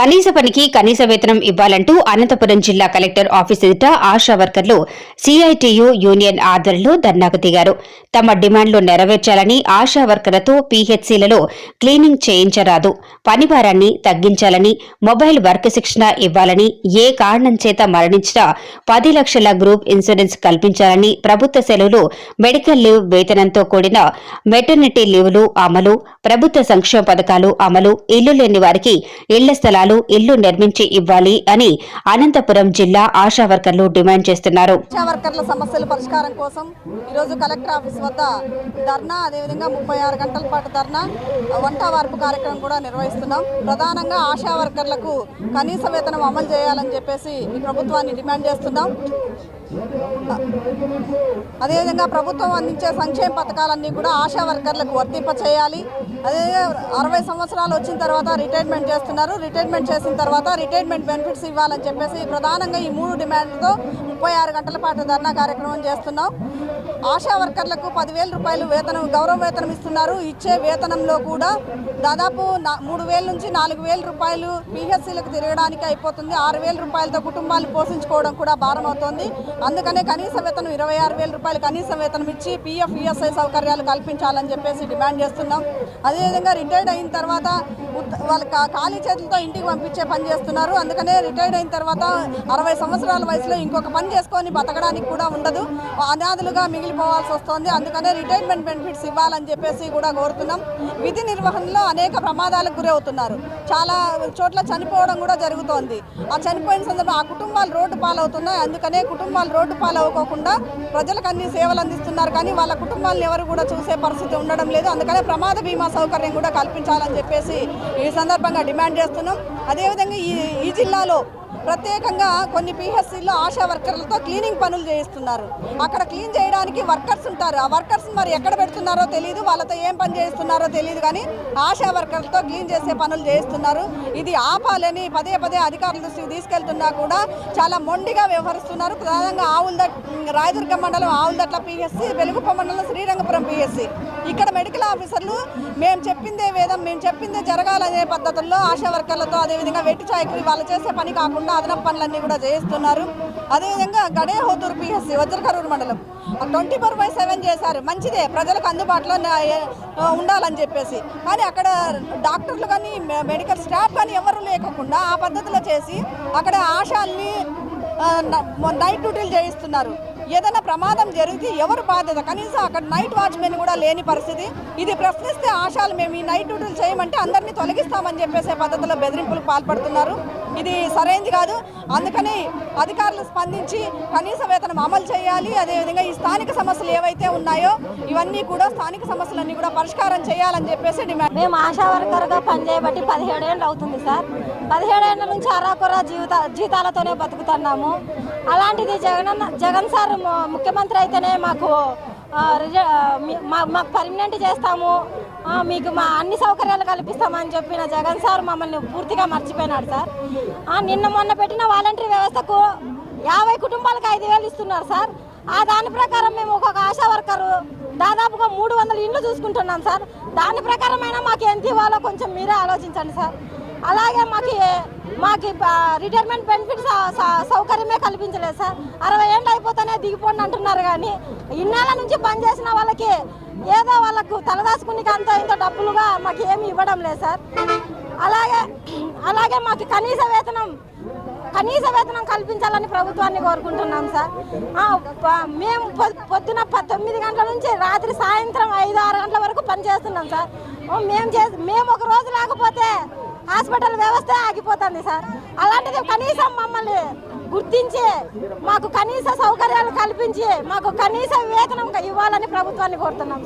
కనీస పనికి కనీస వేతనం ఇవ్వాలంటూ అనంతపురం జిల్లా కలెక్టర్ ఆఫీస్ ఎదుట ఆశా వర్కర్లు సిఐటియు యూనియన్ ఆధ్వర్యంలో ధర్నాకు దిగారు. తమ డిమాండ్లు నెరవేర్చాలని ఆశా వర్కర్లతో పీహెచ్సీలలో క్లీనింగ్ చేయించరాదు. పనిభారాన్ని తగ్గించాలని మొబైల్ వర్క్ శిక్షణ ఇవ్వాలని ఏ కారణం చేత మరణించినా పది లక్షల గ్రూప్ ఇన్సూరెన్స్ కల్పించాలని ప్రభుత్వ సెలవులు మెడికల్ లీవ్ వేతనంతో కూడిన మెటర్నిటీ లీవులు అమలు ప్రభుత్వ సంక్షేమ పథకాలు అమలు ఇల్లు లేని వారికి ఇళ్ళ స్థలాలు ఇల్లు నిర్మించి ఇవ్వాలి అని అనంతపురం జిల్లా ఆశా వర్కర్లు డిమాండ్ చేస్తున్నారు. ఆశా వర్కర్ల సమస్యల పరిష్కారం కోసం ఈరోజు కలెక్టర్ ఆఫీస్ వద్ద ధర్నా అదేవిధంగా ముప్పై ఆరు గంటల పాటు ధర్నా వంట వార్పు కార్యక్రమం కూడా నిర్వహిస్తున్నాం. ప్రధానంగా ఆశా వర్కర్లకు కనీస వేతనం అమలు చేయాలని చెప్పేసి ఈ ప్రభుత్వాన్ని డిమాండ్ చేస్తున్నాం. అదేవిధంగా ప్రభుత్వం అందించే సంక్షేమ పథకాలన్నీ కూడా ఆశా వర్కర్లకు వర్తింప చేయాలి అదే అరవై సంవత్సరాలు వచ్చిన తర్వాత రిటైర్మెంట్ చేస్తున్నారు. రిటైర్మెంట్ చేసిన తర్వాత రిటైర్మెంట్ బెనిఫిట్స్ ఇవ్వాలని చెప్పేసి ప్రధానంగా ఈ మూడు డిమాండ్లతో ముప్పై ఆరు గంటల పాటు ధర్నా కార్యక్రమం చేస్తున్నాం. ఆశా వర్కర్లకు పదివేల రూపాయలు వేతనం గౌరవ వేతనం ఇస్తున్నారు. ఇచ్చే వేతనంలో కూడా దాదాపు నా- మూడు వేల నుంచి నాలుగు వేల రూపాయలు పిహెచ్సీలకు తిరగడానికి అయిపోతుంది. ఆరు వేల రూపాయలతో కుటుంబాలు పోషించుకోవడం కూడా భారం అవుతుంది అందుకనే కనీస వేతనం ఇరవై ఆరు వేల రూపాయలు కనీస వేతనం ఇచ్చి పిఎఫ్ ఈఎస్ఐ సౌకర్యాలు కల్పించాలని చెప్పేసి డిమాండ్ చేస్తున్నాం. అదేవిధంగా రిటైర్డ్ అయిన తర్వాత వాళ్ళ కా- ఖాళీ చేతులతో ఇంటికి పంపించే పని చేస్తున్నారు. అందుకనే రిటైర్డ్ అయిన తర్వాత అరవై సంవత్సరాల వయసులో ఇంకొక పని చేసుకొని బతకడానికి కూడా ఉండదు. అనాథులుగా మిగిలిపోవాల్సి వస్తుంది. అందుకనే రిటైర్మెంట్ బెనిఫిట్స్ ఇవ్వాలని చెప్పేసి కూడా కోరుతున్నాం. విధి నిర్వహణలో అనేక ప్రమాదాలకు గురవుతున్నారు. చాలా చోట్ల చనిపోవడం కూడా జరుగుతోంది. ఆ చనిపోయిన సందర్భంలో ఆ కుటుంబాలు రోడ్డు పాలవుతున్నాయి. అందుకనే కుటుంబాలు రోడ్డు పాలవ్వకుండా ప్రజలకు అన్ని సేవలు అందిస్తున్నారు. కానీ వాళ్ళ కుటుంబాలను ఎవరు కూడా చూసే పరిస్థితి ఉండడం లేదు. అందుకనే ప్రమాద బీమా సౌకర్యం కూడా కల్పించాలని చెప్పేసి ఈ సందర్భంగా డిమాండ్ చేస్తున్నాం. అదేవిధంగా ఈ ఈ జిల్లాలో ప్రత్యేకంగా కొన్ని పిహెచ్సిలో ఆశా వర్కర్లతో క్లీనింగ్ పనులు చేయిస్తున్నారు. అక్కడ క్లీన్ చేయడానికి వర్కర్స్ ఉంటారు. ఆ వర్కర్స్ మరి ఎక్కడ పెడుతున్నారో తెలియదు వాళ్ళతో ఏం పని చేస్తున్నారో తెలియదు కానీ ఆశా వర్కర్లతో క్లీన్ చేసే పనులు చేయిస్తున్నారు. ఇది ఆపాలని పదే పదే అధికారుల దృష్టికి తీసుకెళ్తున్నా కూడా చాలా మొండిగా వ్యవహరిస్తున్నారు. ప్రధానంగా ఆవులదట్ రాయదుర్గ మండలం ఆవులదట్ల పిహెచ్సి వెలుగుప్ప మండలం శ్రీరంగపురం పిహెచ్సి. ఇక్కడ మెడికల్ ఆఫీసర్లు మేము చెప్పిందే వేదం మేము చెప్పిందే జరగాలనే పద్ధతుల్లో ఆశా వర్కర్లతో అదేవిధంగా వెట్టి చాయకులు వాళ్ళు చేసే పని కాకుండా అదనపు పనులన్నీ కూడా చేయిస్తున్నారు. అదేవిధంగా గడే హోతూరు పిహెచ్సి వజ్రకరూరు మండలం. ట్వంటీ ఫోర్ బై సెవెన్ చేశారు. మంచిదే. ప్రజలకు అందుబాటులో ఉండాలని చెప్పేసి. కానీ అక్కడ డాక్టర్లు కానీ మెడికల్ స్టాఫ్ కానీ ఎవరు లేకుండా ఆ పద్ధతిలో చేసి అక్కడ ఆశాల్ని నైట్ డ్యూటీలు చేయిస్తున్నారు. ఏదైనా ప్రమాదం జరిగితే ఎవరు బాధ్యత? కనీసం అక్కడ నైట్ వాచ్మెన్ కూడా లేని పరిస్థితి. ఇది ప్రశ్నిస్తే ఆశాలు మేము ఈ నైట్ డ్యూటీలు చేయమంటే అందరినీ తొలగిస్తామని చెప్పేసే పద్ధతిలో బెదిరింపులకు పాల్పడుతున్నారు. ఇది సరైనది కాదు. అందుకని అధికారులు స్పందించి కనీస వేతనం అమలు చేయాలి. అదేవిధంగా ఈ స్థానిక సమస్యలు ఏవైతే ఉన్నాయో ఇవన్నీ కూడా స్థానిక సమస్యలన్నీ కూడా పరిష్కారం చేయాలని చెప్పేసి డిమాండ్. మేము ఆశా వర్కర్గా పనిచేయబట్టి పదిహేడేళ్ళు అవుతుంది సార్. పదిహేడేళ్ళ నుంచి అరాకొర జీవిత జీతాలతోనే బతుకుతున్నాము. అలాంటిది జగన్ జగన్ సార్ ముఖ్యమంత్రి అయితేనే మాకు రిజ- మా- మాకు పర్మనెంట్ చేస్తాము. మీకు మా అన్ని సౌకర్యాలు కల్పిస్తామని చెప్పిన జగన్ సార్ మమ్మల్ని పూర్తిగా మర్చిపోయినాడు సార్. నిన్న మొన్న పెట్టిన వాలంటరీ వ్యవస్థకు యాభై కుటుంబాలకు ఐదు వేలు ఇస్తున్నారు సార్. ఆ దాని ప్రకారం మేము ఒక్కొక్క ఆశా వర్కరు దాదాపుగా మూడు వందల ఇండ్లు చూసుకుంటున్నాం సార్. దాని ప్రకారమైనా మాకు ఎంత ఇవ్వాలో కొంచెం మీరే ఆలోచించండి సార్. అలాగే మాకు మాకు రిటైర్మెంట్ బెనిఫిట్ సౌకర్యమే కల్పించలేదు సార్. అరవై ఏళ్ళు అయిపోతేనే దిగిపోండి అంటున్నారు కానీ ఇన్నాళ్ళ నుంచి పనిచేసిన వాళ్ళకి ఏదో వాళ్ళకు తలదాచుకునికి అంత ఇంత డబ్బులుగా మాకు ఏమి ఇవ్వడం లేదు సార్. అలాగే అలాగే మాకు కనీస వేతనం కనీస వేతనం కల్పించాలని ప్రభుత్వాన్ని కోరుకుంటున్నాం సార్. మేము పొద్దున ప- తొమ్మిది గంటల నుంచి రాత్రి సాయంత్రం ఐదు ఆరు గంటల వరకు పనిచేస్తున్నాం సార్. మేము చేసి మేము ఒక రోజు లేకపోతే హాస్పిటల్ వ్యవస్థ ఆగిపోతుంది సార్. అలాంటిది కనీసం మమ్మల్ని గుర్తించి మాకు కనీస సౌకర్యాలు కల్పించి మాకు కనీస వేతనం ఇవ్వాలని ప్రభుత్వాన్ని కోరుతున్నాం.